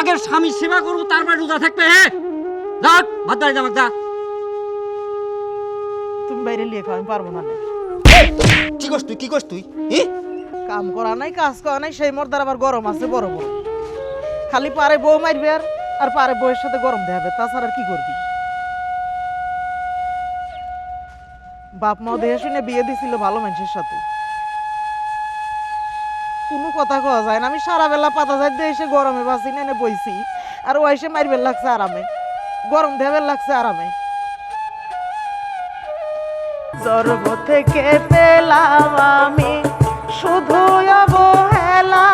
আগের স্বামী সেবা করব তারপরে রোজা থাকবে হ্যাঁ? যা ভাত যা তুমি বাইরে লিয়ে খাও আমি পারব না। কি করছ তুই? কি করছ তুই? কাম করা নাই কাজ করা নাই সেই মর্দার আবার গরম আছে বড় বড়। খালি পারে বউ মারবে আর আর পারে বউয়ের সাথে গরম দেখাবে তাছাড়া আর কি করবি? বাপ মা দেখে শুনে বিয়ে দিছিল ভালো মানুষের সাথে। কোনো কথা কওয়া যায় না। আমি সারা বেলা পাতা যাই দিয়ে এসে গরমে বাঁচি না এনে বইছি। আর ও এসে মারবে লাগছে আরামে। গরম দেবে লাগছে আরামে। গর্ব থেকে পেলাম আমি শুধু অবহেলা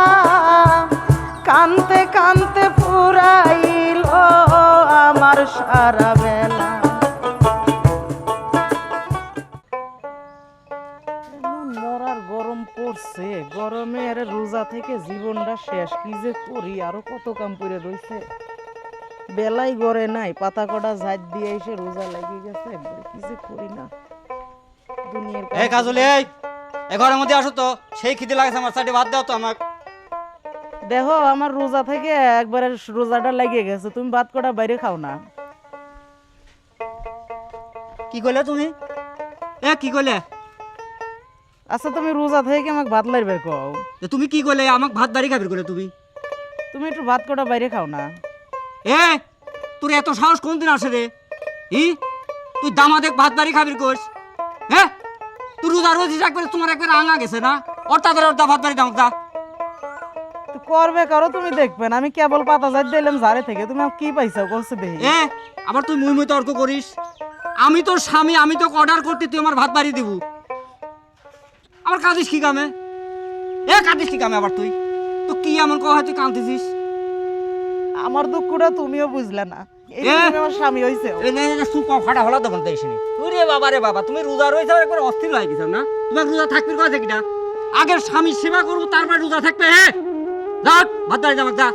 কানতে কানতে পুরাইল আমার সারা বেলা থেকে জীবনটা শেষ। কি যে করি আরও কত কাম করে রইছে। বেলাই গড়ে নাই পাতা কটা ঝাঁট দিয়ে এসে রোজা লাগিয়ে গেছে। কি যে করি না? দুনিয়ার এই কাজল এই এ ঘরের মধ্যে আসো তো। সেই খিদে লাগছে আমার সাইডে ভাত দাও তো আমাকে। দেখো আমার রোজা থেকে একবারে রোজাটা লাগিয়ে গেছে। তুমি ভাত কটা বাইরে খাও না। কি কইলে তুমি? এ কি কইলে? আচ্ছা তুমি রোজা থেকে আমাকে ভাত লাগবে কও। এ তুমি কি কইলে? আমাকে ভাত বাড়ি খাবি করে তুমি? তুমি একটু ভাত কটা বাইরে খাও না। এ তোর এত সাহস কোন দিন আসে রে? ই তুই দামা দেখ ভাত বাড়ি খাবি কোস হ্যাঁ তুই রোজা রোজি একবার তোমার একবার আঙা গেছে না? ওর তাদের ওর দা ভাত বাড়ি দাও দা তো করবে করো তুমি দেখবে না আমি কেবল পাতা যাই দিলাম ঝাড়ে থেকে। তুমি কি পাইছো? কলসে দেখি এ আবার তুই মুই মুই তর্ক করিস? আমি তোর স্বামী আমি তোকে অর্ডার করতে তুই আমার ভাত বাড়ি দিব। আবার কাঁদিস কি কামে? এ কাঁদিস কি কামে আবার তুই? তো কি এমন কথা তুই কাঁদতেছিস? আমার দুঃখটা তুমিও বুঝলে না। এই এ? আমার স্বামী হইছে এ নে নে সুপ ফাটা হলা তখন ওরে বাবা রে বাবা তুমি রোজা রয়েছে একবার অস্থির হয়ে গেছো না? তোমার রোজা থাকবি কথা কিটা আগের স্বামী সেবা করব তারপরে রোজা থাকবে হ্যাঁ ভাত যা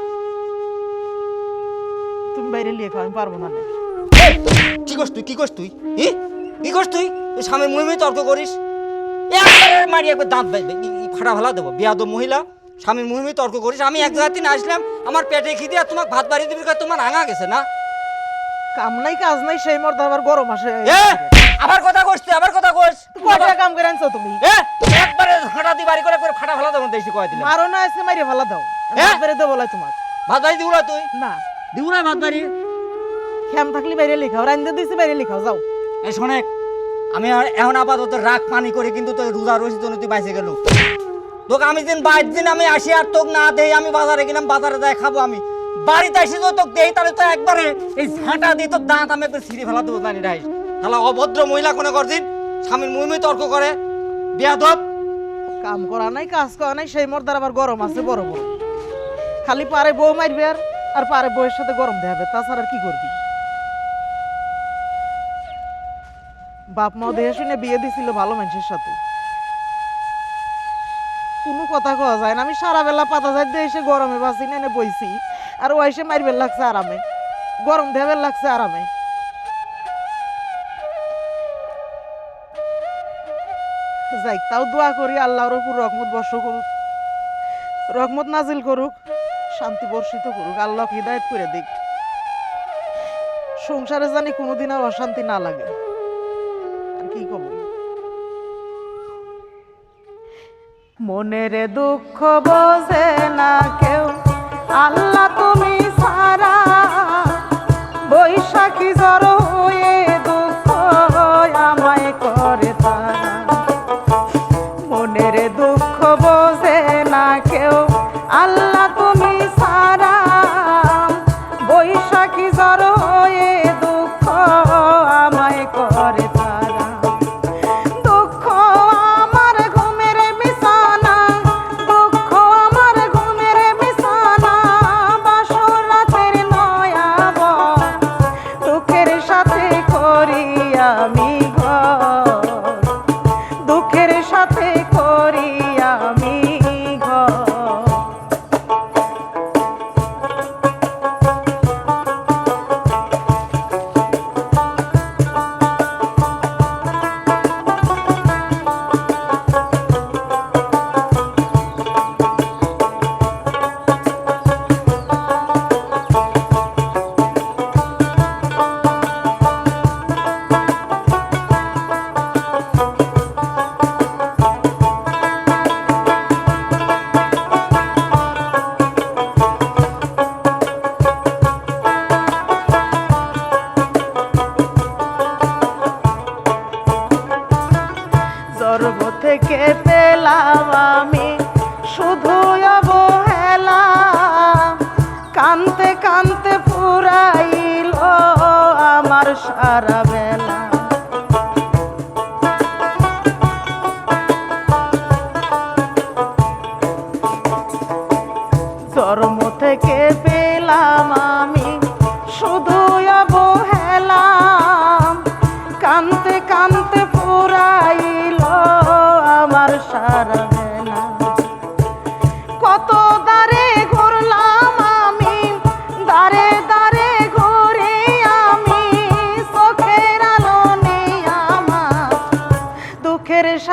তুমি বাইরে লিয়ে খাও আমি পারব না নে। কি করছ তুই? কি করছ তুই? ই? কি করছ তুই? তুই স্বামীর মুই মুই তর্ক করিস? একবারে মারি একবার দাঁত ফাটা ভালা দেবো। বিয়াদ মহিলা স্বামীর মুই মুই তর্ক করিস। আমি এক জায়গাতে না আসলাম আমার পেটে খিদে আর তোমাকে ভাত বাড়ি দিবি তোমার আঙা গেছে না? কাম নাই কাজ নাই সেই মর্দা আবার গরম আসে। আবার কথা কইস তুই আবার কথা কইস। কয়টা কাম করে আনছো তুমি? একবারে ফাটা দি বাড়ি করে করে ফাটা ভালা দেবো দেখছি কয় দিলাম মারো না আজকে মাইরে ফেলা দাও। এ? বেড়ে দেবো বলাই তোমাক। ভাত বাড়ি না তুই? না। না ভাত বাড়ি খেম থাকলে বাইরে লিখাও রান্দে দিছি বাইরে লিখাও যাও। এই শোনেক আমি এখন আপাতত রাগ পানি করে কিন্তু তোর রোজা রয়েছে জন্য তুই বাইসে গেল। তোকে আমি দিন বাইর দিন আমি আসি আর তোকে না দেই, আমি বাজারে গেলাম, বাজারে যাই খাব আমি। বাড়িতে আসি তো তোকে দেই, তাহলে তো একবারে এই ঝাঁটা দিয়ে তোর দাঁত আমি একবার ছিঁড়ে ফেলা দেবো জানি রাইস তাহলে অভদ্র মহিলা কোনে করদিন স্বামীর মুই তর্ক করে। বিয়াদব। কাম করা নাই, কাজ করা নাই, সেই মর্দার আবার গরম আছে বড় বড় খালি পারে বউ মারবে আর পারে বউয়ের সাথে গরম দেখাবে, তাছাড়া আর কি করবি? বাপ মা দেহে শুনে বিয়ে দিছিল ভালো মানুষের সাথে। কোনো কথা কওয়া যায় না। আমি সারা বেলা পাতা যাই এসে গরমে বাঁচি না, এনে বইছি। আর ও এসে মারবে লাগছে আরামে। গরম দেবে লাগছে আরামে। যাই, তাও দোয়া করি আল্লাহর উপর রহমত বর্ষ করুক। রহমত নাজিল করুক, শান্তি বর্ষিত করুক আল্লাহ হৃদায়ত করে দিক। সংসারে জানি কোনোদিন আর অশান্তি না লাগে। কি কব? মনের দুঃখ বোঝে না কেউ। আল্লাহ তুমি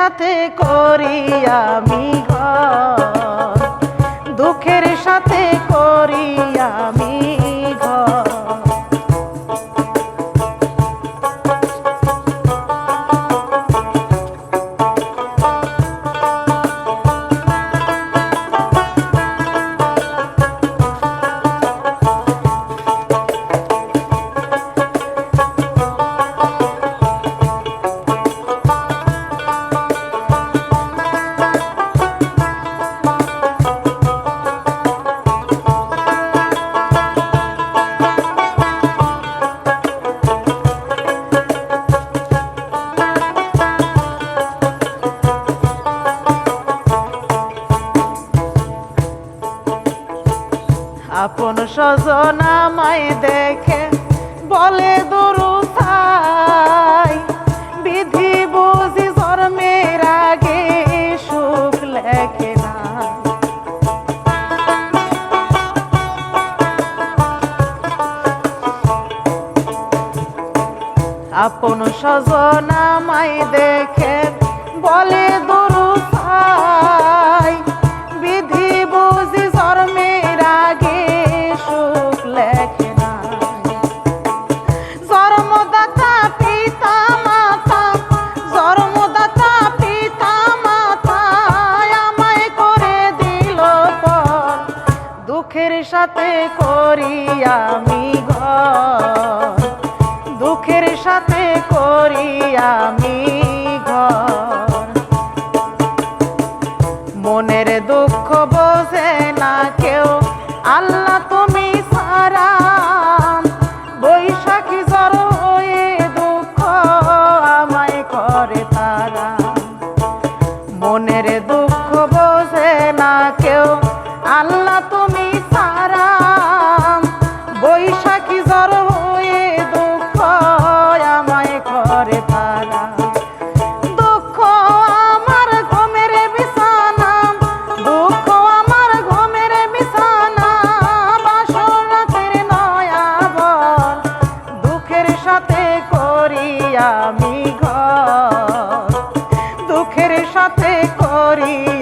সাথে করি আমি ঘর। আপন স্বজন আমায় দেখে, বলে দরু থাই বিধি বুঝি ধর্মের আগে সুখ লেখে না। আপন স্বজন আমায় দেখে করি আমি ঘর। সাথে করি আমি ঘর। মনের দুঃখ বোঝে না কেউ। আল্লাহ তুমি সারা বৈশাখী জ্বর হয়ে দুঃখ আমায় করে তারা।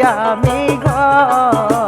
আমি ঘর।